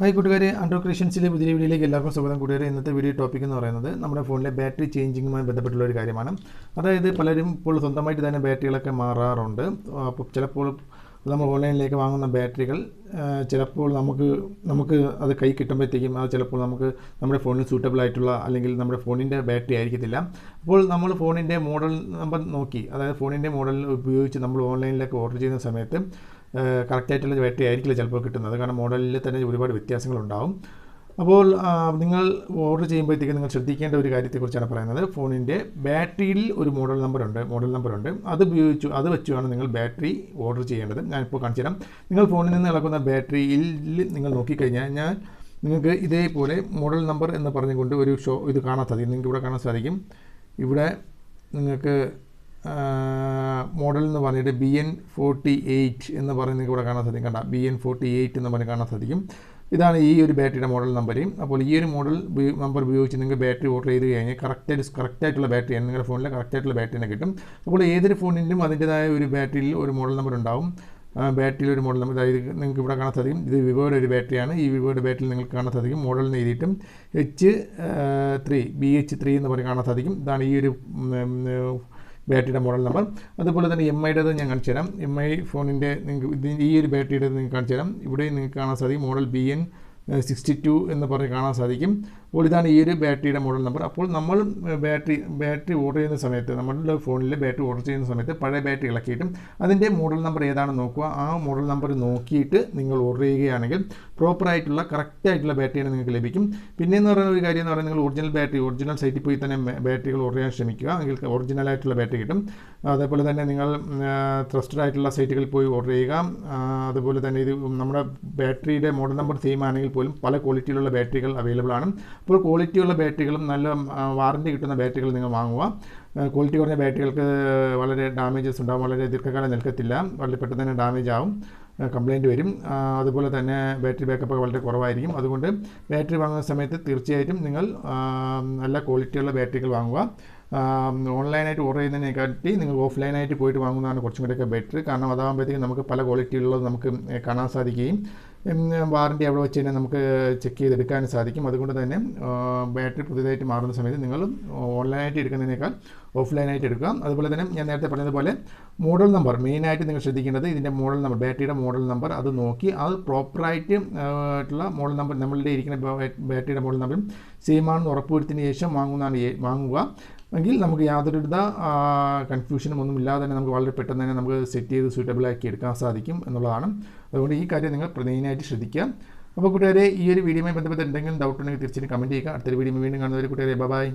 Hi കൂട്ടുകാരെ under ക്രിയേഷൻസിലെ പുതിയ വീഡിയോയിലേക്ക് എല്ലാവർക്കും സ്വാഗതം. കൂട്ടുകാരെ ഇന്നത്തെ വീഡിയോ ടോപ്പിക് എന്ന് പറയുന്നത് നമ്മുടെ ഫോണിലെ ബാറ്ററി ചേഞ്ചിങ്ങുമായി ബന്ധപ്പെട്ടുള്ള ഒരു കാര്യമാണ്. അതായത് പലരും ഇപ്പോൾ സ്വന്തമായിട്ട് തന്നെ ബാറ്ററികളൊക്കെ മാറാറുണ്ട്. അപ്പോൾ ചിലപ്പോൾ നമ്മൾ ഓൺലൈനിലേക്ക് വാങ്ങുന്ന ബാറ്ററികൾ ചിലപ്പോൾ നമുക്ക് നമുക്ക് അത് കൈ കിട്ടുമ്പോഴത്തേക്കും അത് ചിലപ്പോൾ നമുക്ക് നമ്മുടെ ഫോണിൽ സൂട്ടബിൾ ആയിട്ടുള്ള അല്ലെങ്കിൽ നമ്മുടെ ഫോണിന്റെ ബാറ്ററി ആയിരിക്കത്തില്ല. അപ്പോൾ നമ്മൾ ഫോണിന്റെ മോഡൽ നമ്പർ നോക്കി. അതായത് ഫോണിന്റെ മോഡൽ ഉപയോഗിച്ച് നമ്മൾ ഓൺലൈനിലേക്ക് ഓർഡർ ചെയ്യുന്ന സമയത്ത് കറക്റ്റായിട്ടുള്ള ബാറ്ററി ആയിരിക്കില്ല ചിലപ്പോൾ കിട്ടുന്നത്. കാരണം മോഡലിൽ തന്നെ ഒരുപാട് വ്യത്യാസങ്ങളുണ്ടാവും. അപ്പോൾ നിങ്ങൾ ഓർഡർ ചെയ്യുമ്പോഴത്തേക്ക് നിങ്ങൾ ശ്രദ്ധിക്കേണ്ട ഒരു കാര്യത്തെക്കുറിച്ചാണ് പറയുന്നത്. ഫോണിന്റെ ബാറ്ററിയിൽ ഒരു മോഡൽ നമ്പറുണ്ട് മോഡൽ നമ്പറുണ്ട്. അത് ഉപയോഗിച്ചു അത് വെച്ചുമാണ് നിങ്ങൾ ബാറ്ററി ഓർഡർ ചെയ്യേണ്ടത്. ഞാനിപ്പോൾ കാണിച്ചു തരാം. നിങ്ങൾ ഫോണിൽ നിന്ന് ഇളക്കുന്ന ബാറ്ററിയിൽ നിങ്ങൾ നോക്കിക്കഴിഞ്ഞാൽ ഞാൻ നിങ്ങൾക്ക് ഇതേപോലെ മോഡൽ നമ്പർ എന്ന് പറഞ്ഞുകൊണ്ട് ഒരു ഷോ ഇത് കാണാൻ സാധിക്കും നിങ്ങൾക്ക് ഇവിടെ കാണാൻ സാധിക്കും. ഇവിടെ നിങ്ങൾക്ക് മോഡൽ എന്ന് പറഞ്ഞിട്ട് ബി എൻ ഫോർട്ടി എയ്റ്റ് എന്ന് പറഞ്ഞ് നിങ്ങൾക്ക് ഇവിടെ കാണാൻ സാധിക്കും. കണ്ട ബി എൻ ഫോർട്ടി എയ്റ്റ് എന്ന് പറഞ്ഞ് കാണാൻ സാധിക്കും. ഇതാണ് ഈ ഒരു ബാറ്ററിയുടെ മോഡൽ നമ്പർ അപ്പോൾ ഈ ഒരു മോഡൽ നമ്പർ ഉപയോഗിച്ച് നിങ്ങൾക്ക് ബാറ്ററി ഓർഡർ ചെയ്ത് കഴിഞ്ഞാൽ കറക്റ്റായിട്ട് കറക്റ്റായിട്ടുള്ള ബാറ്ററി നിങ്ങളുടെ ഫോണിൽ കറക്റ്റായിട്ടുള്ള ബാറ്ററി തന്നെ കിട്ടും. അപ്പോൾ ഏതൊരു ഫോണിന്റെയും അതിന്റെതായ ഒരു ബാറ്ററിയിൽ ഒരു മോഡൽ നമ്പർ ഉണ്ടാവും. ബാറ്ററിയിൽ ഒരു മോഡൽ നമ്പർ അതായത് നിങ്ങൾക്ക് ഇവിടെ കാണാൻ സാധിക്കും. ഇത് വിവോയുടെ ഒരു ബാറ്ററിയാണ് ഈ വിവോയുടെ ബാറ്ററിയിൽ നിങ്ങൾക്ക് കാണാൻ സാധിക്കും. Model എഴുതിയിട്ടും H three B H three എന്ന് പറഞ്ഞ് കാണാൻ സാധിക്കും. ഇതാണ് ഈ ഒരു ബാറ്ററിയുടെ മോഡൽ നമ്പർ അതുപോലെ തന്നെ എം ഐയുടേത് ഞാൻ കാണിച്ചു തരാം. എം ഐ ഫോണിന്റെ നിങ്ങൾക്ക് ഈ ഒരു ബാറ്ററിയുടേത് നിങ്ങൾക്ക് കാണിച്ചു തരാം. ഇവിടെ നിങ്ങൾക്ക് കാണാൻ സാധിക്കും model B N sixty two എന്ന് പറഞ്ഞ് കാണാൻ സാധിക്കും. അപ്പോൾ ഇതാണ് ഈ ഒരു ബാറ്ററിയുടെ മോഡൽ നമ്പർ അപ്പോൾ നമ്മൾ ബാറ്ററി ബാറ്ററി ഓർഡർ ചെയ്യുന്ന സമയത്ത് നമ്മുടെ ഫോണിൽ ബാറ്ററി ഓർഡർ ചെയ്യുന്ന സമയത്ത് പഴയ ബാറ്ററി ഇളക്കിയിട്ടും അതിന്റെ മോഡൽ നമ്പർ ഏതാണെന്ന് നോക്കുക. ആ മോഡൽ നമ്പർ നോക്കിയിട്ട് നിങ്ങൾ ഓർഡർ ചെയ്യുകയാണെങ്കിൽ പ്രോപ്പറായിട്ടുള്ള കറക്റ്റായിട്ടുള്ള ബാറ്ററിയാണ് നിങ്ങൾക്ക് ലഭിക്കും. പിന്നെ എന്ന് പറയുന്ന ഒരു കാര്യം എന്ന് പറയുന്നത് നിങ്ങൾ ഒറിജിനൽ ബാറ്ററി ഒറിജിനൽ സൈറ്റിൽ പോയി തന്നെ ബാറ്ററികൾ ഓർഡർ ചെയ്യാൻ ശ്രമിക്കുക. നിങ്ങൾക്ക് ഒറിജിനലായിട്ടുള്ള ബാറ്ററി കിട്ടും. അതേപോലെ തന്നെ നിങ്ങൾ ട്രസ്റ്റഡ് ആയിട്ടുള്ള സൈറ്റുകളിൽ പോയി ഓർഡർ ചെയ്യുക. അതുപോലെ തന്നെ ഇത് നമ്മുടെ ബാറ്ററിയുടെ മോഡൽ നമ്പർ സെയിം ആണെങ്കിൽ പോലും പല ക്വാളിറ്റിയിലുള്ള ബാറ്ററികൾ അവൈലബിൾ ആണ്. അപ്പോൾ ക്വാളിറ്റിയുള്ള ബാറ്ററികളും നല്ല വാറന്റി കിട്ടുന്ന ബാറ്ററികൾ നിങ്ങൾ വാങ്ങുക. ക്വാളിറ്റി കുറഞ്ഞ ബാറ്ററികൾക്ക് വളരെ ഡാമേജസ് ഉണ്ടാകും വളരെ ദീർഘകാലം നിൽക്കത്തില്ല. വളരെ പെട്ടെന്ന് തന്നെ ഡാമേജ് ആവും. കംപ്ലൈന്റ് വരും. അതുപോലെ തന്നെ ബാറ്ററി ബാക്കപ്പ് വളരെ കുറവായിരിക്കും. അതുകൊണ്ട് ബാറ്ററി വാങ്ങുന്ന സമയത്ത് തീർച്ചയായിട്ടും നിങ്ങൾ നല്ല ക്വാളിറ്റിയുള്ള ബാറ്ററികൾ വാങ്ങുക. ഓൺലൈനായിട്ട് ഓർഡർ ചെയ്യുന്നതിനെക്കാട്ടി നിങ്ങൾ ഓഫ്ലൈനായിട്ട് പോയിട്ട് വാങ്ങുന്നതാണ് കുറച്ചും കൂടെയൊക്കെ ബെറ്റർ കാരണം അതാകുമ്പോഴത്തേക്കും നമുക്ക് പല ക്വാളിറ്റിയിലുള്ളത് നമുക്ക് കാണാൻ സാധിക്കുകയും വാറന്റി അവിടെ വെച്ച് തന്നെ നമുക്ക് ചെക്ക് ചെയ്തെടുക്കാൻ സാധിക്കും. അതുകൊണ്ട് തന്നെ ബാറ്ററി പുതിയതായിട്ട് മാറുന്ന സമയത്ത് നിങ്ങൾ ഓൺലൈനായിട്ട് എടുക്കുന്നതിനേക്കാൾ ഓഫ്ലൈനായിട്ട് എടുക്കുക. അതുപോലെ തന്നെ ഞാൻ നേരത്തെ പറഞ്ഞതുപോലെ മോഡൽ നമ്പർ മെയിനായിട്ട് നിങ്ങൾ ശ്രദ്ധിക്കേണ്ടത് ഇതിന്റെ മോഡൽ നമ്പർ ബാറ്ററിയുടെ മോഡൽ നമ്പർ അത് നോക്കി അത് പ്രോപ്പറായിട്ട് ആയിട്ടുള്ള മോഡൽ നമ്പർ നമ്മളുടെ ഇരിക്കുന്ന ബാറ്ററിയുടെ മോഡൽ നമ്പറും സെയിം ആണെന്ന് ഉറപ്പുവരുത്തിന് ശേഷം വാങ്ങുന്നതാണ് വാങ്ങുക. എങ്കിൽ നമുക്ക് യാതൊരുവിധ കൺഫ്യൂഷനും ഒന്നും ഇല്ലാതെ തന്നെ നമുക്ക് വളരെ പെട്ടെന്ന് തന്നെ നമുക്ക് സെറ്റ് ചെയ്ത് ആക്കി എടുക്കാൻ സാധിക്കും എന്നുള്ളതാണ്. അതുകൊണ്ട് ഈ കാര്യം നിങ്ങൾ പ്രധാനമായിട്ട് ശ്രദ്ധിക്കുക. അപ്പോൾ കൂട്ടുകാരെ ഈ ഒരു വീഡിയോയുമായി ബന്ധപ്പെട്ട് എന്തെങ്കിലും ഡൗട്ട് ഉണ്ടെങ്കിൽ തീർച്ചയായും കമന്റ് ചെയ്യുക. അടുത്തൊരു വീഡിയോ വീണ്ടും കാണുന്നവരെ കൂട്ടുകാരെ ബൈ